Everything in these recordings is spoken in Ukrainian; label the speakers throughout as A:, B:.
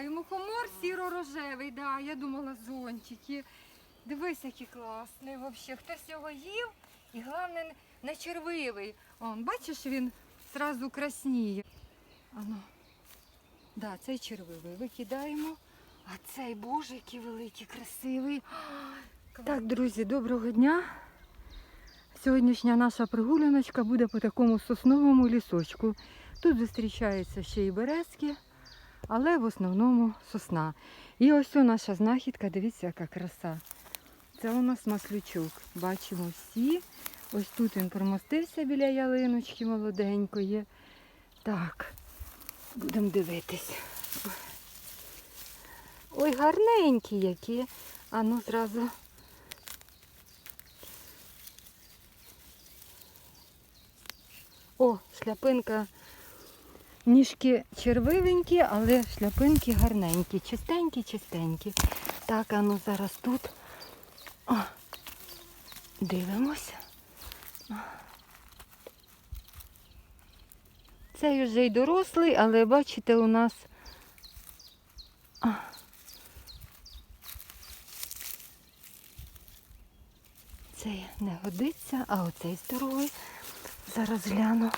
A: знаю, мухомор сіро-рожевий, да, я думала зонтики. Дивись, який класний взагалі. Хтось його їв і головне не червивий. Он, бачиш, він зразу красніє. Ано. Да, цей червивий. Викидаємо. А цей боже, який великий, красивий. Так, друзі, доброго дня. Сьогоднішня наша прогуляночка буде по такому сосновому лісочку. Тут зустрічаються ще й березки, але в основному сосна. І ось о наша знахідка, дивіться, яка краса. Це у нас маслючок. Бачимо всі. Ось тут він примостився біля ялиночки молоденької. Так, будемо дивитись. Ой, гарненькі які. А ну зразу. О, шляпинка. Ніжки червивенькі, але шляпинки гарненькі, чистенькі, чистенькі. Так, а ну зараз тут. О, дивимося. Цей вже й дорослий, але бачите, у нас. Цей не годиться, а оцей здоровий. Зараз гляну.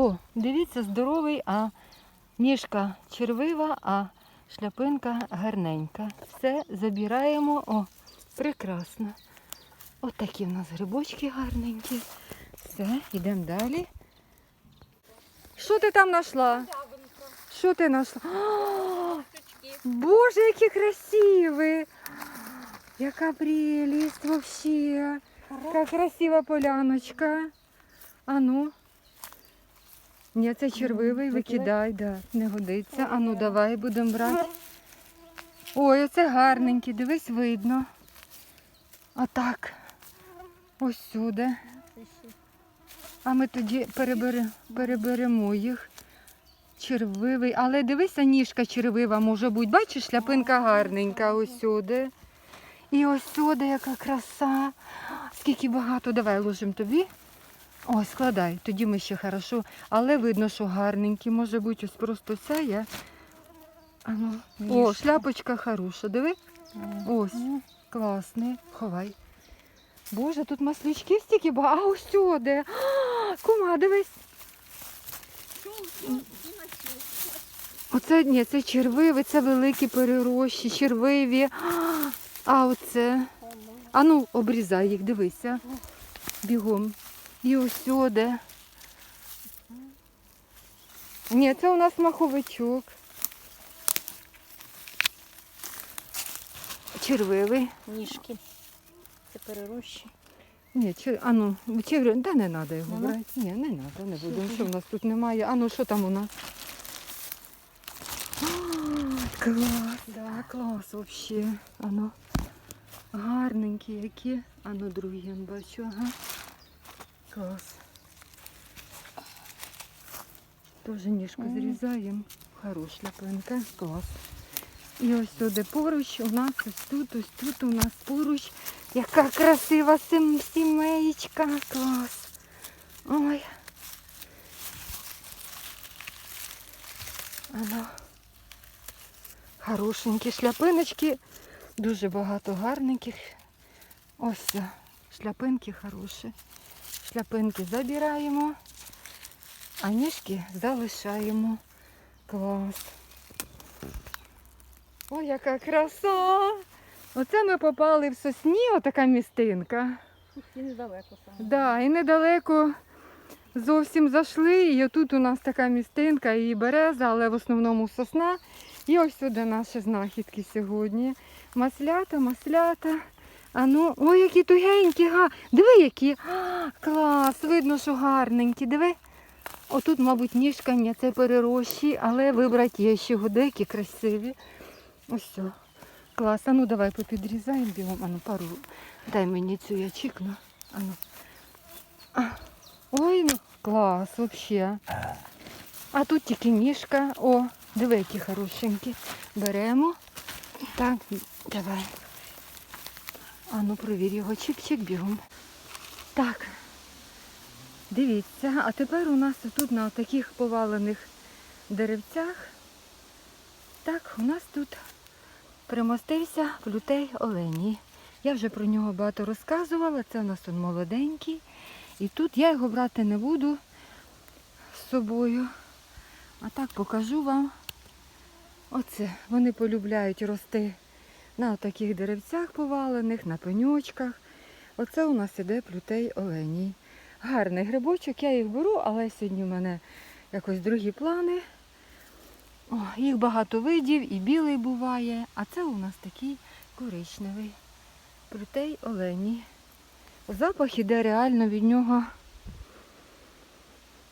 A: О, дивіться, здоровий, а ніжка червива, а шляпинка гарненька. Все забираємо. О, прекрасно. От такі в нас грибочки гарненькі. Все, йдемо далі. Що ти там знайшла? Що ти знайшла? Боже, які красиві! Яка прелесть вообще. Яка красива поляночка. А ну. Ні, це червивий, викидай, да, не годиться. А ну давай будемо брати. Ой, оце гарненький, дивись, видно. Отак. Ось сюди. А ми тоді перебере, переберемо їх. Червивий. Але дивися, ніжка червива може бути. Бачиш, шляпинка гарненька ось сюди. І ось сюди яка краса. Скільки багато. Давай ложимо тобі. Ой, складай, тоді ми ще хорошо. Але видно, що гарненький. Може бути ось просто я. А ну. О, шляпочка хороша, диви. Ось, класний. Ховай. Боже, тут маслючки стільки багато. А ось сюди. Кума, дивись. Оце ні, це червиві, це великі перерощі, червиві. А, А оце. А ну, обрізай їх, дивися. Бігом. І ось сюди. Ні, це у нас маховичок. Червивий.
B: Ніжки. Це перерощі.
A: Ні, чер... а ну, червивий, да не треба його
B: Ага.
A: брати. Ні, не треба, не будемо. Що в нас тут немає? А ну що там у нас? А, Клас, да, клас взагалі. А ну, гарненькі які. А ну другі бачу, ага. Клас. Теж ніжку зрізаємо. Хороша ляпинка, клас. І ось сюди поруч у нас ось тут, ось тут у нас поруч. Яка красива сімеєчка. Клас. Ой. Ано. Хорошенькі шляпиночки. Дуже багато гарненьких. Ось. Шляпинки хороші. Шляпинки забираємо, а ніжки залишаємо. Клас. Ой, яка краса! Оце ми попали в сосні, отака містинка.
B: І недалеко саме.
A: Да, і недалеко зовсім зайшли. І отут у нас така містинка і береза, але в основному сосна. І ось сюди наші знахідки сьогодні. Маслята, маслята. А ну, ой, які тугенькі, га. Диви, які. А, клас, видно, що гарненькі. Диви. Отут, мабуть, ніжка, ні, це перерощі, але вибрати є ще годики красиві. Ось все. Клас. А ну давай попідрізаємо бігом. А ну пару. Дай мені цю я чікну. А ну. А. Ой, ну клас взагалі. А тут тільки ніжка. О, диви, які хорошенькі. Беремо. Так, давай. А ну провір його чик-чик бігом. Так. Дивіться, а тепер у нас тут на таких повалених деревцях, так, у нас тут примостився плютей оленій. Я вже про нього багато розказувала, це у нас он молоденький. І тут я його брати не буду з собою. А так покажу вам. Оце. Вони полюбляють рости на таких деревцях повалених, на пеньочках. Оце у нас іде плютей оленій. Гарний грибочок, я їх беру, але сьогодні в мене якось другі плани. О, їх багато видів, і білий буває, а це у нас такий коричневий. Плютей оленій. Запах іде реально від нього.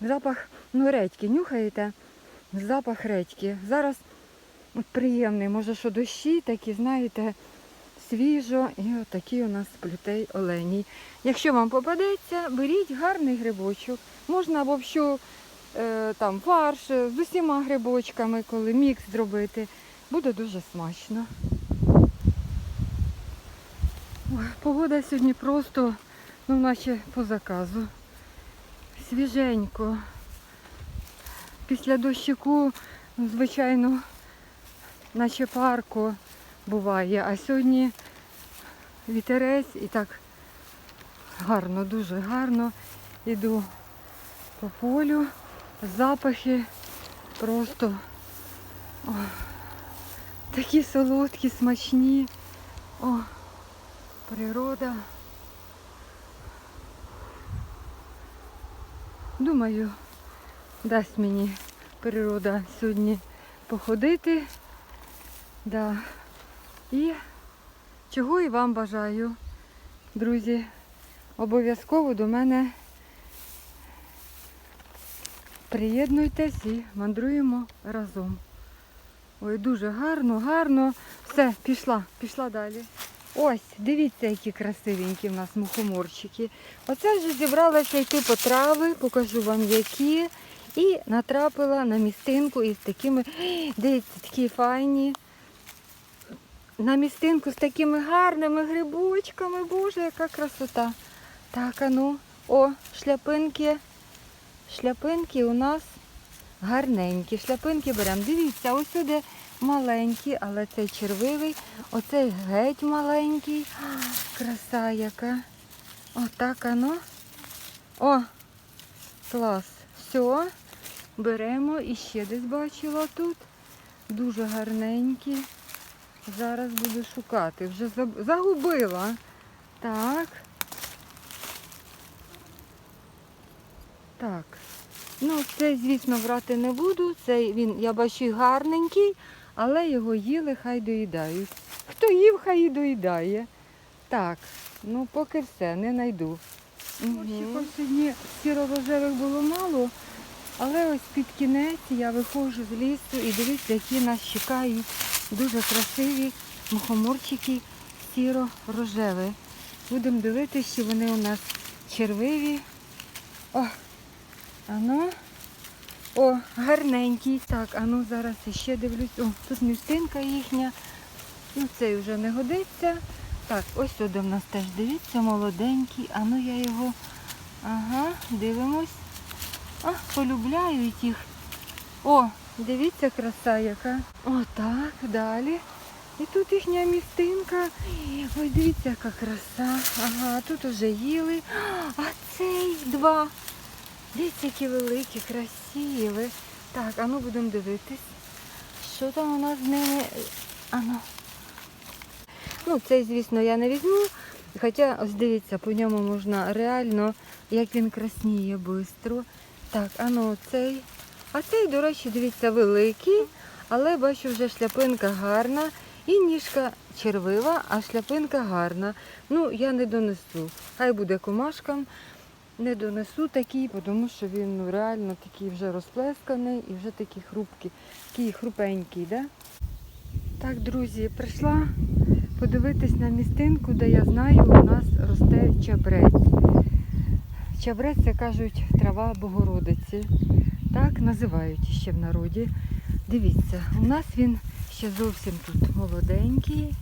A: Запах, ну, редьки, нюхаєте? Запах редьки. Зараз от приємний, може, що дощі, такі, знаєте, свіжо. І от такий у нас плютей оленій. Якщо вам попадеться, беріть гарний грибочок. Можна що е, там фарш з усіма грибочками, коли мікс зробити. Буде дуже смачно. Погода сьогодні просто, ну, наче по заказу. Свіженько. Після дощику, ну, звичайно, наче парко буває, а сьогодні вітерець і так гарно, дуже гарно. Іду по полю, запахи просто о, такі солодкі, смачні. О, природа. Думаю, дасть мені природа сьогодні походити. Да. І чого і вам бажаю, друзі. Обов'язково до мене приєднуйтесь і мандруємо разом. Ой, дуже гарно, гарно. Все, пішла, пішла далі. Ось, дивіться, які красивенькі в нас мухоморчики. Оце вже зібралася йти по трави, покажу вам які. І натрапила на містинку із такими, дивіться, такі файні. На містинку з такими гарними грибочками. Боже, яка красота. Так, а ну, о, шляпинки. Шляпинки у нас гарненькі. Шляпинки беремо. Дивіться, ось сюди маленькі, але цей червивий, оцей геть маленький. Краса яка. Отак оно. О, клас. Все. Беремо і ще десь бачила тут. Дуже гарненькі. Зараз буду шукати. Вже загубила. Так. Так. Ну, цей, звісно, брати не буду. Цей він, я бачу, гарненький, але його їли, хай доїдають. Хто їв, хай і доїдає. Так, ну поки все, не знайду. Угу. Сьогодні сіро-рожевих було мало, але ось під кінець я виходжу з лісу і дивіться, які нас чекають дуже красиві мухоморчики сіро-рожеві. Будемо дивитися, чи вони у нас червиві. О, Ано. О, гарненький. Так, ану зараз ще дивлюсь. О, тут містинка їхня. Ну, цей вже не годиться. Так, ось сюди в нас теж дивіться, молоденький. Ану я його. Ага, дивимось. А, полюбляють їх. О, дивіться, краса яка. О, так, далі. І тут їхня містинка. Ой, дивіться, яка краса. Ага, тут вже їли. А цей два. Дивіться, які великі, красиві. Так, а ну будемо дивитись. Що там у нас з ними? Ану. Ну, цей, звісно, я не візьму. Хоча, ось дивіться, по ньому можна реально, як він красніє швидко. Так, а ну цей. А цей, до речі, дивіться, великий, але бачу, вже шляпинка гарна. І ніжка червива, а шляпинка гарна. Ну, я не донесу. Хай буде комашкам. Не донесу такий, тому що він ну, реально такий вже розплесканий і вже такий хрупкий, такий хрупенький. Да? Так, друзі, прийшла подивитись на містинку, де я знаю, у нас росте чабрець. Чабрець, це кажуть, трава Богородиці. Так називають ще в народі. Дивіться, у нас він ще зовсім тут молоденький.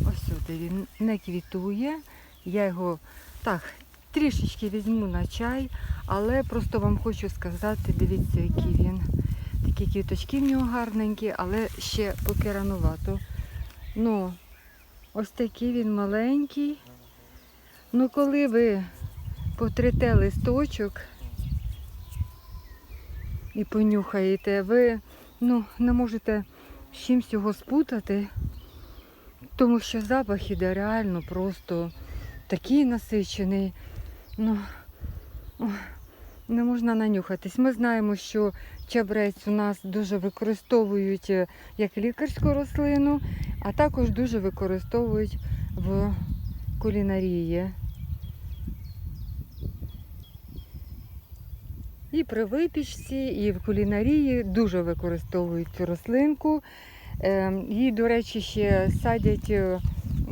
A: Ось сюди він не квітує. Я його так Трішечки візьму на чай, але просто вам хочу сказати, дивіться, який він. Такі квіточки в нього гарненькі, але ще поки ранувато. Ну, ось такий він маленький. Ну, коли ви потрете листочок і понюхаєте, ви ну, не можете з чимсь його спутати, тому що запах іде реально просто такий насичений. Ну, не можна нанюхатись. Ми знаємо, що чабрець у нас дуже використовують е, як лікарську рослину, а також дуже використовують в кулінарії. І при випічці, і в кулінарії дуже використовують цю рослинку. Е, Її, до речі, ще садять е,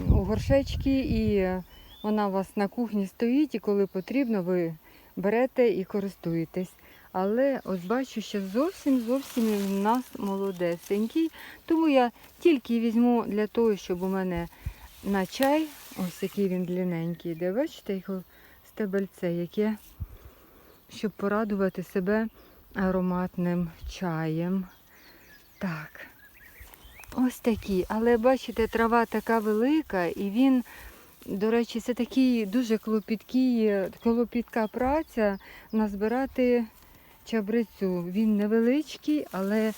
A: у горшечки, і вона у вас на кухні стоїть, і коли потрібно, ви берете і користуєтесь. Але ось бачу, що зовсім зовсім у нас молодесенький. Тому я тільки візьму для того, щоб у мене на чай, ось який він длинненький, де бачите, його стебельце, яке, щоб порадувати себе ароматним чаєм. Так. Ось такі. Але бачите, трава така велика, і він, до речі, це такий дуже клопіткий, клопітка праця назбирати чабрецю. Він невеличкий, але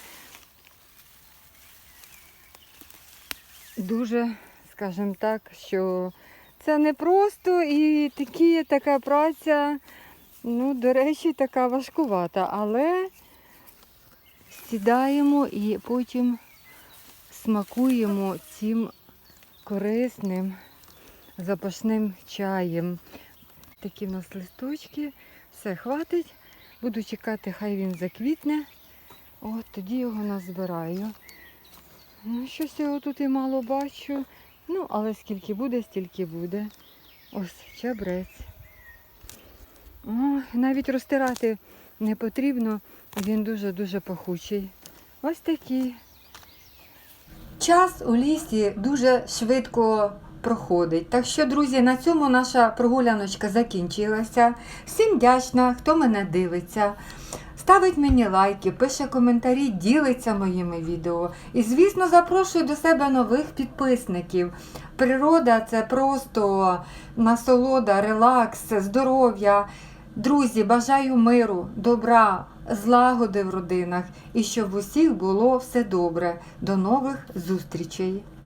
A: дуже, скажімо так, що це не просто і такі, така праця, ну, до речі, така важкувата, але сідаємо і потім смакуємо цим корисним запашним чаєм. Такі в нас листочки. Все, хватить. Буду чекати, хай він заквітне. От тоді його назбираю. Ну, щось його тут і мало бачу. Ну, але скільки буде, стільки буде. Ось чабрець. О, навіть розтирати не потрібно, він дуже-дуже пахучий. Ось такий. Час у лісі дуже швидко проходить. Так що, друзі, на цьому наша прогуляночка закінчилася. Всім вдячна, хто мене дивиться. Ставить мені лайки, пише коментарі, ділиться моїми відео. І, звісно, запрошую до себе нових підписників. Природа це просто насолода, релакс, здоров'я. Друзі, бажаю миру, добра, злагоди в родинах і щоб усіх було все добре. До нових зустрічей!